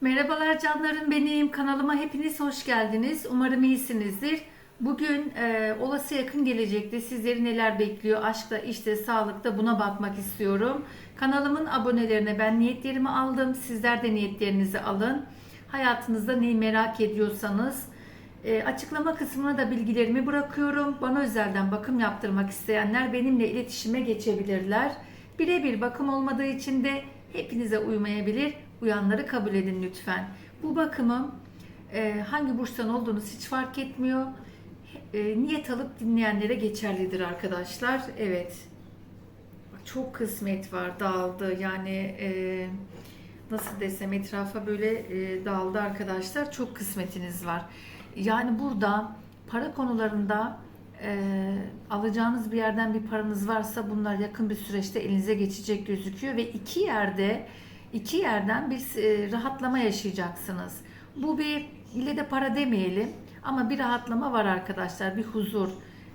Merhabalar canlarım benim. Kanalıma hepiniz hoş geldiniz. Umarım iyisinizdir. Bugün e, olası yakın gelecekte sizleri neler bekliyor? Aşkta, işte, sağlıkta buna bakmak istiyorum. Kanalımın abonelerine ben niyetlerimi aldım. Sizler de niyetlerinizi alın. Hayatınızda neyi merak ediyorsanız e, açıklama kısmına da bilgilerimi bırakıyorum. Bana özelden bakım yaptırmak isteyenler benimle iletişime geçebilirler. Birebir bakım olmadığı için de hepinize uymayabilir. Uyanları kabul edin lütfen. Bu bakımım e, hangi burçtan olduğunuz hiç fark etmiyor. E, niyet alıp dinleyenlere geçerlidir arkadaşlar. Evet. Çok kısmet var dağıldı. Yani e, nasıl desem etrafa böyle e, dağıldı arkadaşlar. Çok kısmetiniz var. Yani burada para konularında e, alacağınız bir yerden bir paranız varsa bunlar yakın bir süreçte elinize geçecek gözüküyor ve iki yerde iki yerden bir e, rahatlama yaşayacaksınız. Bu bir ile de para demeyelim ama bir rahatlama var arkadaşlar. Bir huzur,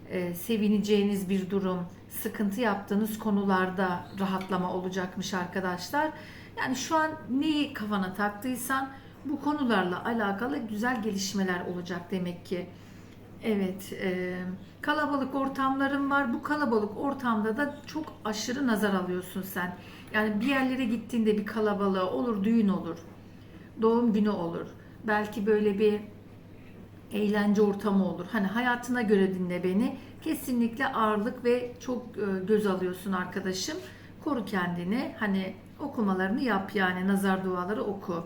e, sevineceğiniz bir durum, sıkıntı yaptığınız konularda rahatlama olacakmış arkadaşlar. Yani şu an neyi kafana taktıysan bu konularla alakalı güzel gelişmeler olacak demek ki. Evet, e, kalabalık ortamlarım var. Bu kalabalık ortamda da çok aşırı nazar alıyorsun sen. Yani bir yerlere gittiğinde bir kalabalığı olur, düğün olur, doğum günü olur. Belki böyle bir eğlence ortamı olur. Hani hayatına göre dinle beni. Kesinlikle ağırlık ve çok e, göz alıyorsun arkadaşım. Koru kendini. Hani okumalarını yap yani nazar duaları oku.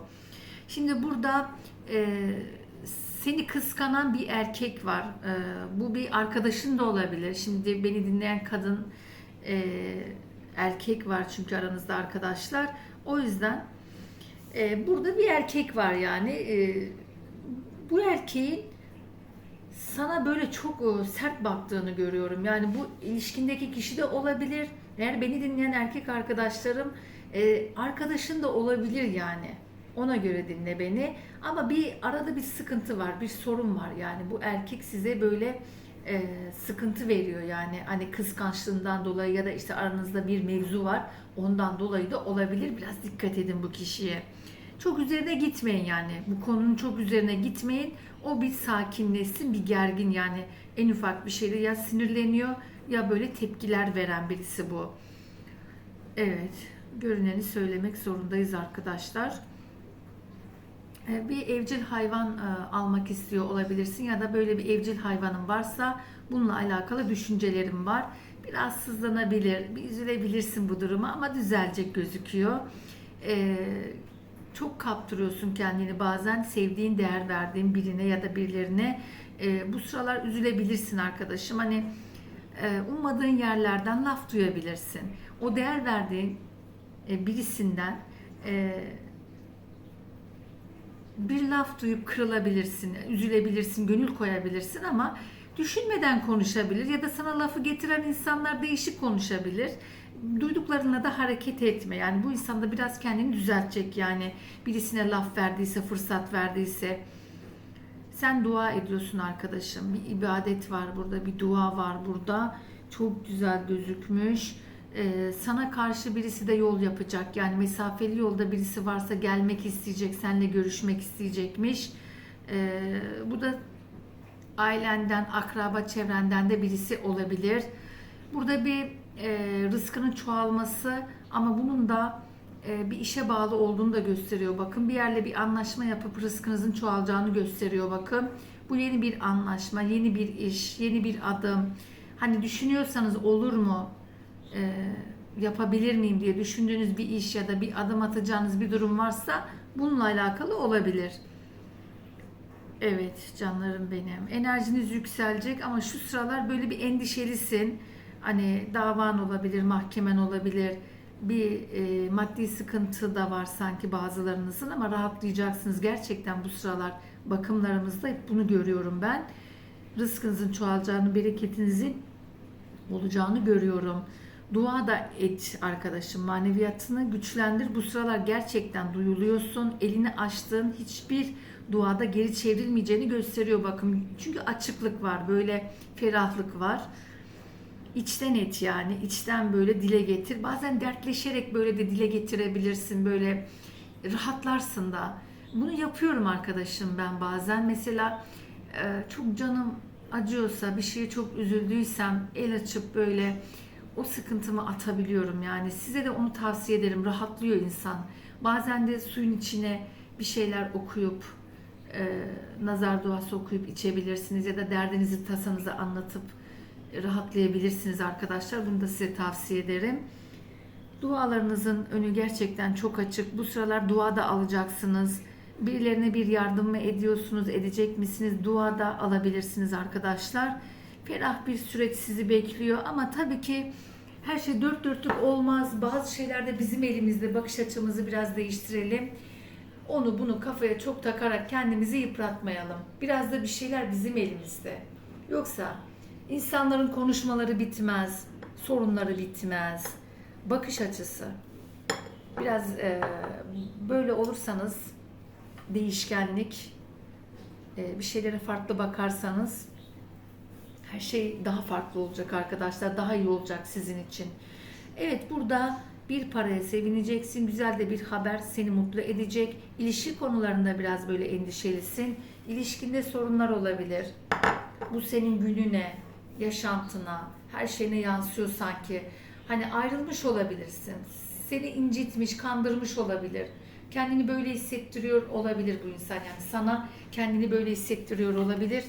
Şimdi burada e, seni kıskanan bir erkek var. E, bu bir arkadaşın da olabilir. Şimdi beni dinleyen kadın e, erkek var çünkü aranızda arkadaşlar. O yüzden e, burada bir erkek var yani. E, bu erkeğin sana böyle çok sert baktığını görüyorum. Yani bu ilişkindeki kişi de olabilir. Eğer beni dinleyen erkek arkadaşlarım arkadaşın da olabilir yani. Ona göre dinle beni. Ama bir arada bir sıkıntı var, bir sorun var yani. Bu erkek size böyle e, sıkıntı veriyor yani. Hani kıskançlığından dolayı ya da işte aranızda bir mevzu var. Ondan dolayı da olabilir. Biraz dikkat edin bu kişiye. Çok üzerine gitmeyin yani. Bu konunun çok üzerine gitmeyin. O bir sakinleşsin, bir gergin yani. En ufak bir şeyde ya sinirleniyor ya böyle tepkiler veren birisi bu. Evet, görüneni söylemek zorundayız arkadaşlar. Ee, Bir evcil hayvan e, almak istiyor olabilirsin ya da böyle bir evcil hayvanın varsa bununla alakalı düşüncelerim var. Biraz sızlanabilir, bir üzülebilirsin bu duruma ama düzelecek gözüküyor. Ee, çok kaptırıyorsun kendini bazen sevdiğin, değer verdiğin birine ya da birilerine. Ee, bu sıralar üzülebilirsin arkadaşım. Hani e, ummadığın yerlerden laf duyabilirsin. O değer verdiğin e, birisinden bir laf duyup kırılabilirsin, üzülebilirsin, gönül koyabilirsin ama düşünmeden konuşabilir ya da sana lafı getiren insanlar değişik konuşabilir. Duyduklarına da hareket etme. Yani bu insan da biraz kendini düzeltecek yani birisine laf verdiyse, fırsat verdiyse. Sen dua ediyorsun arkadaşım. Bir ibadet var burada, bir dua var burada. Çok güzel gözükmüş. Ee, sana karşı birisi de yol yapacak. Yani mesafeli yolda birisi varsa gelmek isteyecek, seninle görüşmek isteyecekmiş. Ee, bu da ailenden, akraba çevrenden de birisi olabilir. Burada bir e, rızkının çoğalması ama bunun da e, bir işe bağlı olduğunu da gösteriyor. Bakın bir yerle bir anlaşma yapıp rızkınızın çoğalacağını gösteriyor bakın. Bu yeni bir anlaşma, yeni bir iş, yeni bir adım. Hani düşünüyorsanız olur mu? E, yapabilir miyim diye düşündüğünüz bir iş ya da bir adım atacağınız bir durum varsa bununla alakalı olabilir. Evet canlarım benim. Enerjiniz yükselecek ama şu sıralar böyle bir endişelisin. Hani davan olabilir, mahkemen olabilir. Bir e, maddi sıkıntı da var sanki bazılarınızın ama rahatlayacaksınız. Gerçekten bu sıralar bakımlarımızda hep bunu görüyorum ben. Rızkınızın çoğalacağını, bereketinizin olacağını görüyorum. Dua da et arkadaşım. Maneviyatını güçlendir. Bu sıralar gerçekten duyuluyorsun. Elini açtığın hiçbir duada geri çevrilmeyeceğini gösteriyor bakın. Çünkü açıklık var. Böyle ferahlık var. İçten et yani. içten böyle dile getir. Bazen dertleşerek böyle de dile getirebilirsin. Böyle rahatlarsın da. bunu yapıyorum arkadaşım ben bazen. Mesela e, çok canım acıyorsa, bir şeye çok üzüldüysem el açıp böyle o sıkıntımı atabiliyorum yani. Size de onu tavsiye ederim. Rahatlıyor insan. Bazen de suyun içine bir şeyler okuyup e, nazar duası okuyup içebilirsiniz ya da derdinizi tasanızı anlatıp rahatlayabilirsiniz arkadaşlar. Bunu da size tavsiye ederim. Dualarınızın önü gerçekten çok açık. Bu sıralar dua da alacaksınız. Birilerine bir yardım mı ediyorsunuz, edecek misiniz? Dua da alabilirsiniz arkadaşlar. Ferah bir süreç sizi bekliyor ama tabii ki her şey dört dörtlük olmaz. Bazı şeyler de bizim elimizde. Bakış açımızı biraz değiştirelim. Onu bunu kafaya çok takarak kendimizi yıpratmayalım. Biraz da bir şeyler bizim elimizde. Yoksa insanların konuşmaları bitmez, sorunları bitmez. Bakış açısı. Biraz e, böyle olursanız değişkenlik, e, bir şeylere farklı bakarsanız her şey daha farklı olacak arkadaşlar. Daha iyi olacak sizin için. Evet burada bir paraya sevineceksin. Güzel de bir haber seni mutlu edecek. İlişki konularında biraz böyle endişelisin. İlişkinde sorunlar olabilir. Bu senin gününe, yaşantına, her şeyine yansıyor sanki. Hani ayrılmış olabilirsin. Seni incitmiş, kandırmış olabilir. Kendini böyle hissettiriyor olabilir bu insan. Yani sana kendini böyle hissettiriyor olabilir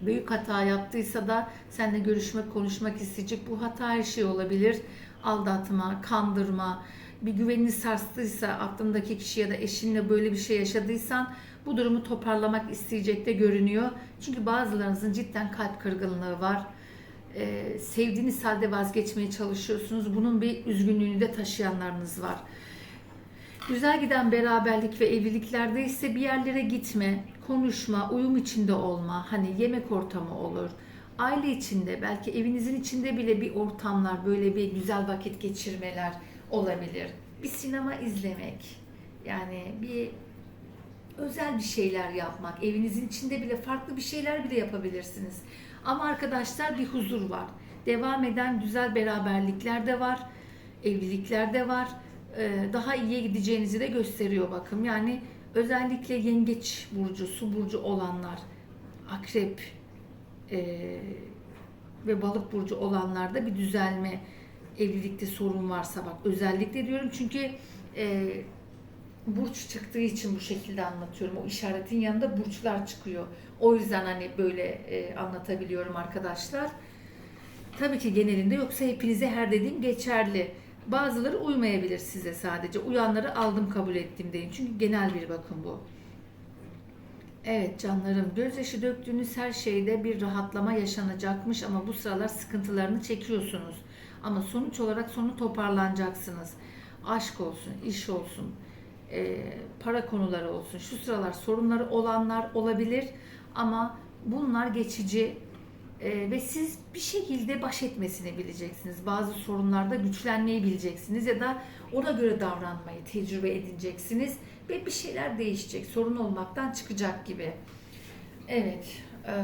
büyük hata yaptıysa da seninle görüşmek, konuşmak isteyecek. Bu hata her şey olabilir. Aldatma, kandırma, bir güvenini sarstıysa aklındaki kişi ya da eşinle böyle bir şey yaşadıysan bu durumu toparlamak isteyecek de görünüyor. Çünkü bazılarınızın cidden kalp kırgınlığı var. Ee, sevdiğiniz halde vazgeçmeye çalışıyorsunuz. Bunun bir üzgünlüğünü de taşıyanlarınız var. Güzel giden beraberlik ve evliliklerde ise bir yerlere gitme, konuşma, uyum içinde olma, hani yemek ortamı olur. Aile içinde, belki evinizin içinde bile bir ortamlar, böyle bir güzel vakit geçirmeler olabilir. Bir sinema izlemek, yani bir özel bir şeyler yapmak, evinizin içinde bile farklı bir şeyler bile yapabilirsiniz. Ama arkadaşlar bir huzur var. Devam eden güzel beraberlikler de var, evlilikler de var. Ee, Daha iyiye gideceğinizi de gösteriyor bakım. Yani özellikle yengeç burcu, su burcu olanlar, akrep e, ve balık burcu olanlarda bir düzelme, evlilikte sorun varsa bak özellikle diyorum çünkü e, burç çıktığı için bu şekilde anlatıyorum. O işaretin yanında burçlar çıkıyor. O yüzden hani böyle e, anlatabiliyorum arkadaşlar. Tabii ki genelinde yoksa hepinize her dediğim geçerli. Bazıları uymayabilir size sadece. Uyanları aldım kabul ettim deyin. Çünkü genel bir bakım bu. Evet canlarım gözyaşı döktüğünüz her şeyde bir rahatlama yaşanacakmış ama bu sıralar sıkıntılarını çekiyorsunuz. Ama sonuç olarak sonu toparlanacaksınız. Aşk olsun, iş olsun, e, para konuları olsun. Şu sıralar sorunları olanlar olabilir ama bunlar geçici e, ve siz bir şekilde baş etmesini bileceksiniz. Bazı sorunlarda güçlenmeyi bileceksiniz ya da ona göre davranmayı tecrübe edineceksiniz ve bir şeyler değişecek. Sorun olmaktan çıkacak gibi. Evet. E,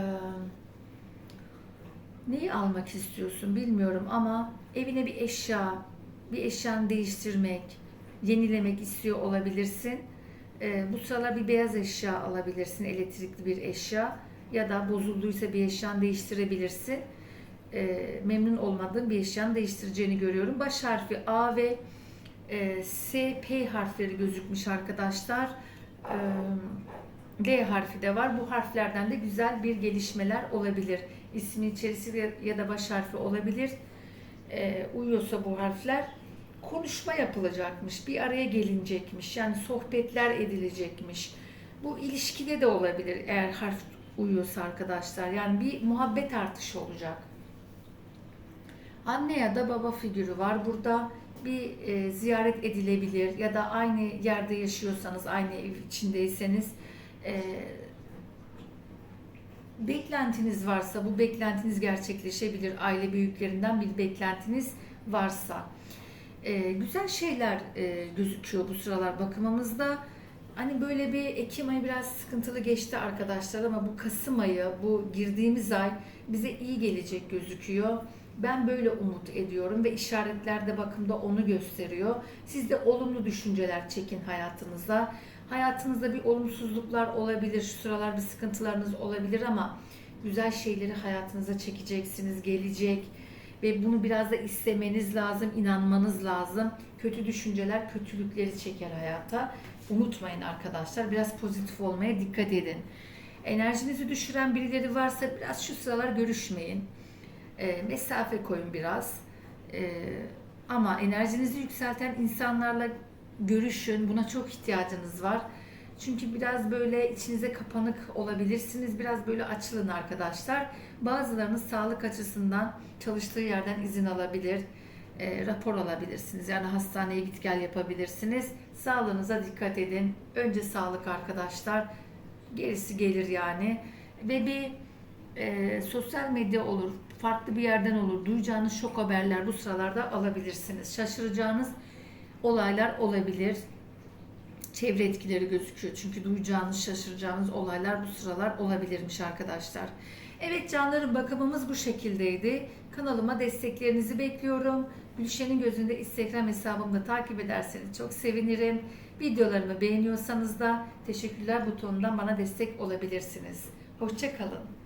neyi almak istiyorsun bilmiyorum ama evine bir eşya, bir eşyanı değiştirmek, yenilemek istiyor olabilirsin. E, bu sıralar bir beyaz eşya alabilirsin, elektrikli bir eşya ya da bozulduysa bir eşyanı değiştirebilirsin. E, memnun olmadığın bir eşyanı değiştireceğini görüyorum. Baş harfi A ve e, S, P harfleri gözükmüş arkadaşlar. E, D harfi de var. Bu harflerden de güzel bir gelişmeler olabilir. İsmin içerisi ya da baş harfi olabilir. E, uyuyorsa bu harfler konuşma yapılacakmış, bir araya gelinecekmiş, yani sohbetler edilecekmiş. Bu ilişkide de olabilir eğer harf uyuyorsa arkadaşlar. Yani bir muhabbet artışı olacak. Anne ya da baba figürü var. Burada bir e, ziyaret edilebilir ya da aynı yerde yaşıyorsanız, aynı ev içindeyseniz e, beklentiniz varsa bu beklentiniz gerçekleşebilir. Aile büyüklerinden bir beklentiniz varsa. E, güzel şeyler e, gözüküyor bu sıralar bakımımızda. Hani böyle bir Ekim ayı biraz sıkıntılı geçti arkadaşlar ama bu Kasım ayı, bu girdiğimiz ay bize iyi gelecek gözüküyor. Ben böyle umut ediyorum ve işaretler de bakımda onu gösteriyor. Siz de olumlu düşünceler çekin hayatınıza. Hayatınızda bir olumsuzluklar olabilir, şu sıralar bir sıkıntılarınız olabilir ama güzel şeyleri hayatınıza çekeceksiniz, gelecek ve bunu biraz da istemeniz lazım, inanmanız lazım. Kötü düşünceler kötülükleri çeker hayata. Unutmayın arkadaşlar, biraz pozitif olmaya dikkat edin. Enerjinizi düşüren birileri varsa biraz şu sıralar görüşmeyin. E, mesafe koyun biraz. E, ama enerjinizi yükselten insanlarla görüşün. Buna çok ihtiyacınız var. Çünkü biraz böyle içinize kapanık olabilirsiniz. Biraz böyle açılın arkadaşlar. Bazılarınız sağlık açısından çalıştığı yerden izin alabilir. E, rapor alabilirsiniz. Yani hastaneye git gel yapabilirsiniz. Sağlığınıza dikkat edin. Önce sağlık arkadaşlar. Gerisi gelir yani. Ve bir e, sosyal medya olur, farklı bir yerden olur. Duyacağınız şok haberler bu sıralarda alabilirsiniz. Şaşıracağınız olaylar olabilir. Çevre etkileri gözüküyor. Çünkü duyacağınız, şaşıracağınız olaylar bu sıralar olabilirmiş arkadaşlar. Evet canlarım bakımımız bu şekildeydi. Kanalıma desteklerinizi bekliyorum. Gülşen'in gözünde Instagram hesabımda takip ederseniz çok sevinirim. Videolarımı beğeniyorsanız da teşekkürler butonundan bana destek olabilirsiniz. Hoşçakalın.